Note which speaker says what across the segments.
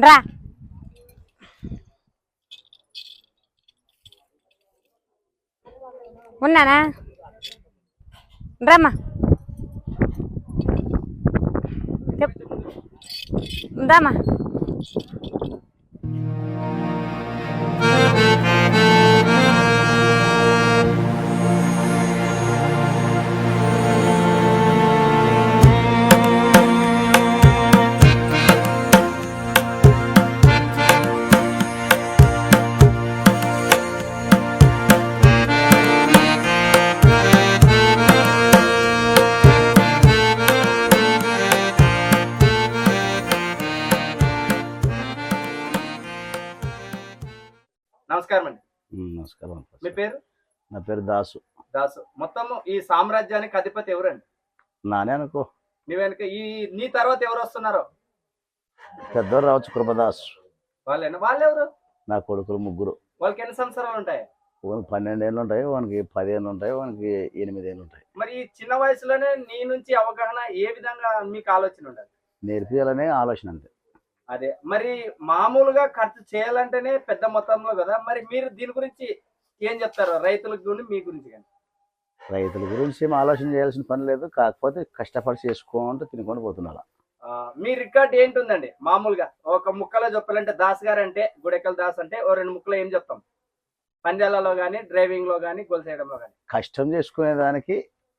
Speaker 1: రా ఉన్నానా రమ్మా చెప్
Speaker 2: నమస్కారం మీ పేరు?
Speaker 3: నా పేరు దాసు.
Speaker 2: దాసు. మొత్తం ఈ సామ్రాజ్యానికి అధిపతి ఎవరండి?
Speaker 3: నానే అనుకో.
Speaker 2: నీ వెనక ఈ నీ తర్వాత ఎవరు వస్తున్నారో?
Speaker 3: పెద్దవారు రావచ్చు కృపదాస్.
Speaker 2: వాళ్ళేనా? వాళ్ళు ఎవరు
Speaker 3: నా కొడుకులు ముగ్గురు.
Speaker 2: వాళ్ళకి ఎన్ని సంవత్సరాలు ఉంటాయి?
Speaker 3: వానికి పన్నెండు ఏళ్ళు ఉంటాయి వానికి పదిహేను ఉంటాయి వానికి ఎనిమిది ఏళ్ళు ఉంటాయి.
Speaker 2: మరి ఈ చిన్న వయసులోనే నీ నుంచి అవగాహన ఏ విధంగా మీకు ఆలోచన ఉండాలి?
Speaker 3: నేర్పియాలనే ఆలోచన అంతే.
Speaker 2: అదే మరి మామూలుగా ఖర్చు చేయాలంటేనే పెద్ద మొత్తంలో కదా. మరి మీరు దీని గురించి ఏం చెప్తారు? రైతులకు గురించి మీ గురించి కానీ.
Speaker 3: రైతుల గురించి ఏం ఆలోచన చేయాల్సిన పని లేదు. కాకపోతే కష్టపడి చేసుకుంటూ తినుకొని పోతున్నా
Speaker 2: ఆ, మీ రికార్డ్ ఏంటుందండి? మామూలుగా ఒక ముక్కలో చెప్పాలంటే దాస్ గారు అంటే గుడెకల్ దాస్ అంటే ఓ రెండు ముక్కలు ఏం చెప్తాం? పంజాలలో కానీ డ్రైవింగ్లో కానీ గోల్ చేయడంలో కానీ
Speaker 3: కష్టం చేసుకునే దానికి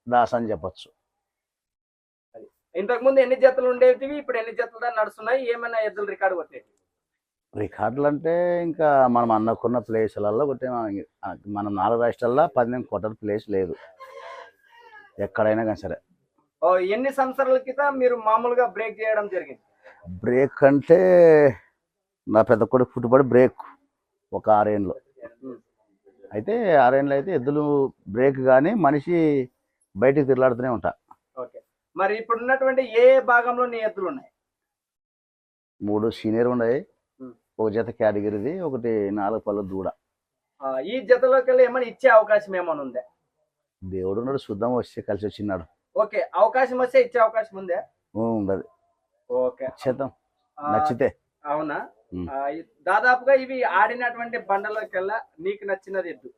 Speaker 3: దాస్ అని చెప్పొచ్చు.
Speaker 2: ఇంతకు ముందు ఎన్ని జతలు ఉండేటివి ఇప్పుడు ఎన్ని జతలు దాన్ని నడుస్తున్నాయి ఏమైనా ఎద్దులు రికార్డు కొట్టేవి
Speaker 3: రికార్డులు అంటే ఇంకా మనం అన్నకున్న ప్లేసులలో కొట్టే మనం నాలుగు రాష్ట్రాల్లో పద్దెనిమిది కొట్టని ప్లేస్ లేదు. ఎక్కడైనా కానీ సరే.
Speaker 2: ఓ ఎన్ని సంవత్సరాల క్రితం మీరు మామూలుగా బ్రేక్ చేయడం జరిగింది?
Speaker 3: బ్రేక్ అంటే నా పెద్ద కొడుకు పుట్టుబడి బ్రేక్ ఒక ఆరేళ్ళు అయితే ఆరేళ్ళు అయితే ఎద్దులు బ్రేక్ కానీ మనిషి బయటికి తిరలాడుతూనే ఉంటా.
Speaker 2: మరి ఇప్పుడు ఉన్నటువంటి ఏ భాగంలో నీ ఎద్దులు ఉన్నాయి?
Speaker 3: మూడు సీనియర్ ఉన్నాయి. ఒక జత కేటగిరీది ఒకటి నాలుగు పళ్ళ దూడ.
Speaker 2: ఈ జతలోకి వెళ్ళి ఏమైనా ఇచ్చే అవకాశం ఏమైనా ఉందా?
Speaker 3: దేవుడు ఉన్నాడు శుద్ధం వచ్చి కలిసి వచ్చినాడు
Speaker 2: ఓకే అవకాశం వస్తే ఇచ్చే అవకాశం ఉందా?
Speaker 3: ఉండదు
Speaker 2: ఓకే.
Speaker 3: చేద్దాం. నచ్చితే.
Speaker 2: అవునా? దాదాపుగా ఇవి ఆడినటువంటి బండలకెల్లా నీకు నచ్చినది ఎద్దు.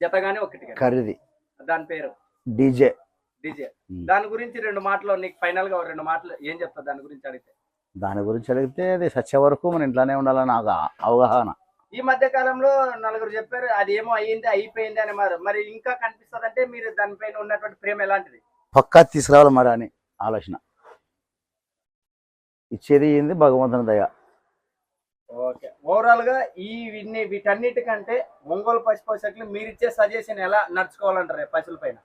Speaker 2: జత గానీ ఒకటి.
Speaker 3: ఖరీది.
Speaker 2: దాని పేరు?
Speaker 3: డీజే.
Speaker 2: డీజే. దాని గురించి రెండు మాటలు నీకు ఫైనల్గా రెండు మాటలు ఏం చెప్తా దాని గురించి అడిగితే?
Speaker 3: దాని గురించి అడిగితే అది సచ్చే వరకు మన ఇంట్లోనే ఉండాలని నాకు అవగాహన.
Speaker 2: ఈ మధ్య కాలంలో నలుగురు చెప్పారు అది ఏమో అయ్యింది అయిపోయింది అని మరి. మరి ఇంకా కనిపిస్తుంది అంటే మీరు దానిపైన ఉన్నటువంటి ప్రేమ ఎలాంటిది?
Speaker 3: పక్కా తీసుకురావాలి మరి అని ఆలోచన. ఇచ్చేది ఏంది? భగవంతుని దయ.
Speaker 2: ఓకే. ఓవరాల్గా ఈ వీటిని వీటన్నిటికంటే ఒంగోలు పశు పోషకులు మీరు ఇచ్చే సజెషన్ ఎలా నడుచుకోవాలంటారు పశువుల పైన?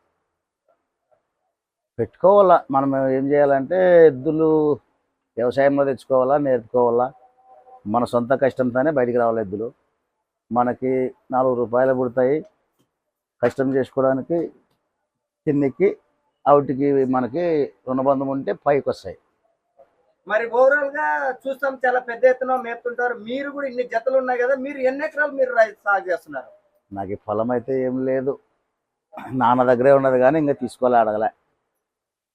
Speaker 3: పెట్టుకోవాలా. మనం ఏం చేయాలంటే ఎద్దులు వ్యవసాయంలో తెచ్చుకోవాలా నేర్పుకోవాలా. మన సొంత కష్టంతోనే బయటికి రావాలి ఎద్దులు. మనకి నాలుగు రూపాయలు పుడతాయి. కష్టం చేసుకోవడానికి కిందికి అవుటికి మనకి రుణబంధం ఉంటే పైకి వస్తాయి.
Speaker 2: మరి ఓవరాల్గా చూస్తాం చాలా పెద్ద ఎత్తున మేపుతుంటారు. మీరు కూడా ఇన్ని జతలు ఉన్నాయి కదా మీరు ఎన్ని ఎకరాలు మీరు సాగు చేస్తున్నారు?
Speaker 3: నాకు ఈ పొలం అయితే ఏం లేదు. నాన్న దగ్గరే ఉన్నది కానీ ఇంకా తీసుకోలే అడగలే.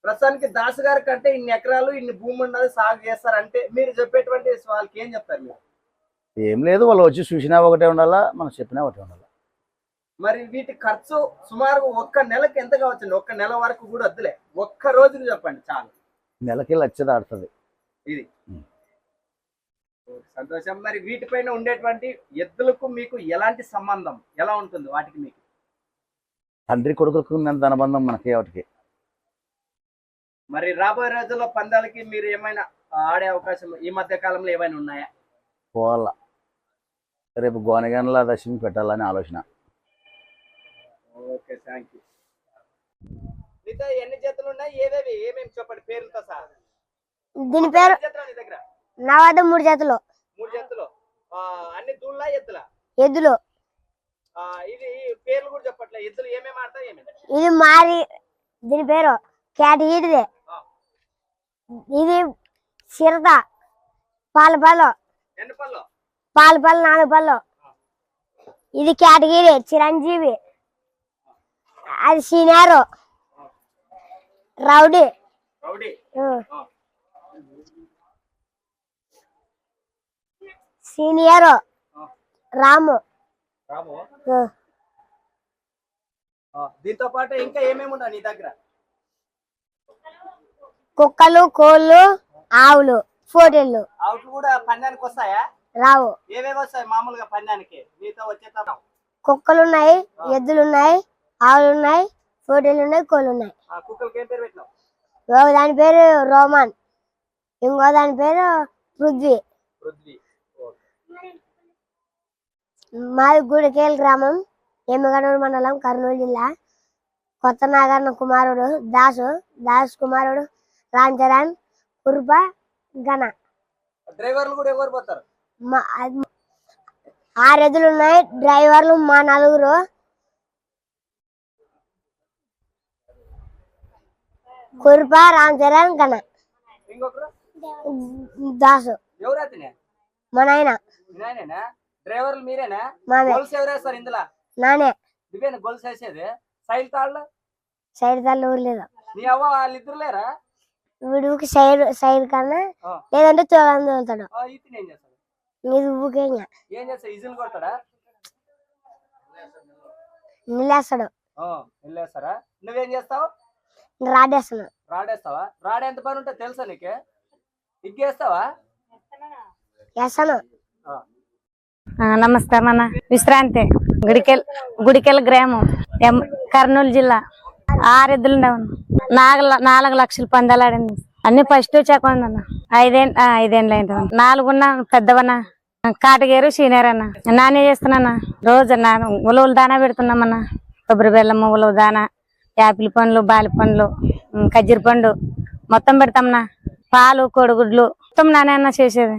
Speaker 2: ప్రస్తుతానికి దాసు గారి కంటే ఇన్ని ఎకరాలు ఇన్ని భూమి ఉన్నది సాగు చేస్తారంటే మీరు చెప్పేటువంటి వాళ్ళకి ఏం చెప్తారు మీరు?
Speaker 3: ఏం లేదు వాళ్ళు వచ్చి చూసినా ఒకటే ఉండాలా మనం చెప్పినా ఒకటే ఉండాలా.
Speaker 2: మరి వీటి ఖర్చు సుమారు ఒక్క నెలకి ఎంత కావచ్చండి? ఒక్క నెల వరకు కూడా వద్దులే. ఒక్క రోజుకి చెప్పండి చాలు.
Speaker 3: నెలకి లక్ష దాడుతుంది
Speaker 2: ఇది. సంతోషం. మరి వీటిపైన ఉండేటువంటి ఎద్దులకు మీకు ఎలాంటి సంబంధం? ఎలా ఉంటుంది వాటికి మీకు?
Speaker 3: తండ్రి కొడుకులకు ఉన్నంత అనుబంధం మనకి వాటికి.
Speaker 2: మరి రాబోయే రోజుల్లో పందాలకి మీరు ఏమైనా ఆడే అవకాశం ఈ మధ్య కాలంలో ఏమైనా ఉన్నాయా?
Speaker 3: పోవాలా. రేపు గోనగండ్ల దశమి పెట్టాలని ఆలోచన.
Speaker 2: ఓకే థ్యాంక్ యూ మీతో ఎన్ని జతలు ఉన్నాయి? ఏవేవి? ఏమేమి చెప్పండి? పేర్లతో సహా.
Speaker 1: దీని పేరు
Speaker 2: దగ్గర?
Speaker 1: నా వద్ద మూడు జతలు.
Speaker 2: మూడు జతలు. ఆ, అన్ని దూళ్ళ ఎద్దుల?
Speaker 1: ఎద్దులు.
Speaker 2: ఇది పేర్లు కూడా చెప్పట్లే. ఎద్దులు ఏమేమి ఆడతాయి
Speaker 1: ఇది మారి దీని పేరు
Speaker 2: ఆ.
Speaker 1: ఇది చిరత పాల పళ్ళు. పాల పళ్ళు నాలుగు పళ్ళు. ఇది కేటగిరి చిరంజీవి. అది సీనియర్. రౌడీ. సీనియర్. రాము.
Speaker 2: దీంతో పాటు ఇంకా ఏమేమి ఉన్నాయి నీ దగ్గర?
Speaker 1: కుక్కలు కోళ్ళు ఆవులు ఫోటోలు
Speaker 2: అవుట్ కూడా పందానికి వస్తాయా?
Speaker 1: రావు.
Speaker 2: ఏవేవి వస్తాయి మామూలుగా పందానికి? తరం
Speaker 1: కుక్కలు ఉన్నాయి ఎద్దులు ఉన్నాయి ఆవులు ఉన్నాయి ఫోటోలు ఉన్నాయి కోళ్ళు ఉన్నాయి
Speaker 2: ఆ కుక్కలకి ఏం పేరు పెట్టినావు?
Speaker 1: ఒక దాని పేరు రోమన్. ఇంకో దాని పేరు పృథ్వీ.
Speaker 2: పృథ్వీ.
Speaker 1: మాది గుడికేల్ గ్రామం ఎమ్మగనూరు మండలం కర్నూలు జిల్లా. కొత్త నాగన్న కుమారుడు దాసు దాస్ కుమారుడు రామ్ చరణ్ కురుప గణ
Speaker 2: డ్రైవర్లు కూడా ఎవరు పోతారు?
Speaker 1: మా- ఆరు ఎద్దులు ఉన్నాయి. డ్రైవర్లు మా నలుగురు. కురుప రామ్ చరణ్ గణ దాసు.
Speaker 2: ఎవరు
Speaker 1: మా నాయన.
Speaker 2: డ్రైవర్లు మీరేనా? గొలుసు ఎవరేస్తారు ఇందులో?
Speaker 1: నానే.
Speaker 2: నువ్వేనా గొలుసు వేసేది? సైడ్ తాళ్ళు
Speaker 1: సైడ్ తల్లి ఊర్లేదు
Speaker 2: నీ అవ్వ వాళ్ళిద్దరు లేరా?
Speaker 1: వీడికి సైడ్ సైడ్ కన్నా. లేదంటే తోలుతాడు
Speaker 2: ఏం చేస్తాడు? ఇజులు కొడతాడా?
Speaker 1: నిలేస్తాడు
Speaker 2: ఆ, వెళ్ళేస్తారా నువ్వేం చేస్తావు?
Speaker 1: రాడేస్తున్నాడు
Speaker 2: రాడేస్తావా? రాడే ఎంత పని ఉంటుంది తెలుసా నీకే? ఇగ్గేస్తావా
Speaker 1: వేస్తాను.
Speaker 4: నమస్కారం అన్న. విశ్రాంతి. గుడికెల్ గుడికెల్ గ్రామం. కర్నూలు జిల్లా. ఆరెద్దులు ఉండవు నాలుగు ల- నాలుగు లక్షలు పందాలాడింది. అన్ని ఫస్ట్ చెక్కంది అన్న ఐదే ఐదేళ్ళు అయింది నాలుగున్న పెద్దవన్న. కాటగేరు సీనియర్ అన్న. నానే చేస్తున్నా రోజు నా ఉలవలు దానా పెడుతున్నామన్న కొబ్బరి బెల్లము ఉలవ దానా యాపిల్ పండ్లు బాలి పండ్లు ఉమ్, పండు మొత్తం పెడతామన్నా పాలు కోడిగుడ్లు మొత్తం నానే అన్న చేసేది.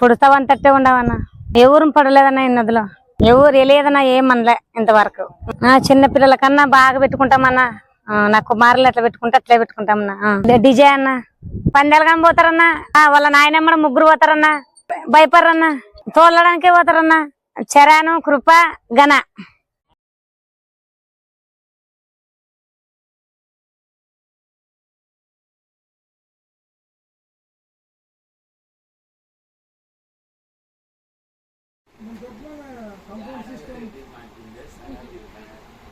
Speaker 4: పుడతావంతట్టే ఉండవన్నా ఎవరు పడలేదన్నా ఈ నదిలో. ఎవరు వెళ్ళేదన్నా ఏమనలే ఇంతవరకు. ఆ చిన్న పిల్లల కన్నా బాగా పెట్టుకుంటామన్నా నా కుమారులు ఎట్లా పెట్టుకుంటే అట్లే పెట్టుకుంటామన్నా. ఆ, డిజే అన్న. పందాలు కానీ పోతారన్నా. ఆ, వాళ్ళ నాయనమ్మ ముగ్గురు పోతారన్నా. భయపడరన్నా. తోలడానికే పోతారన్నా. చరాను కృప గణ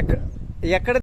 Speaker 2: ఎక్కడ ఎక్కడ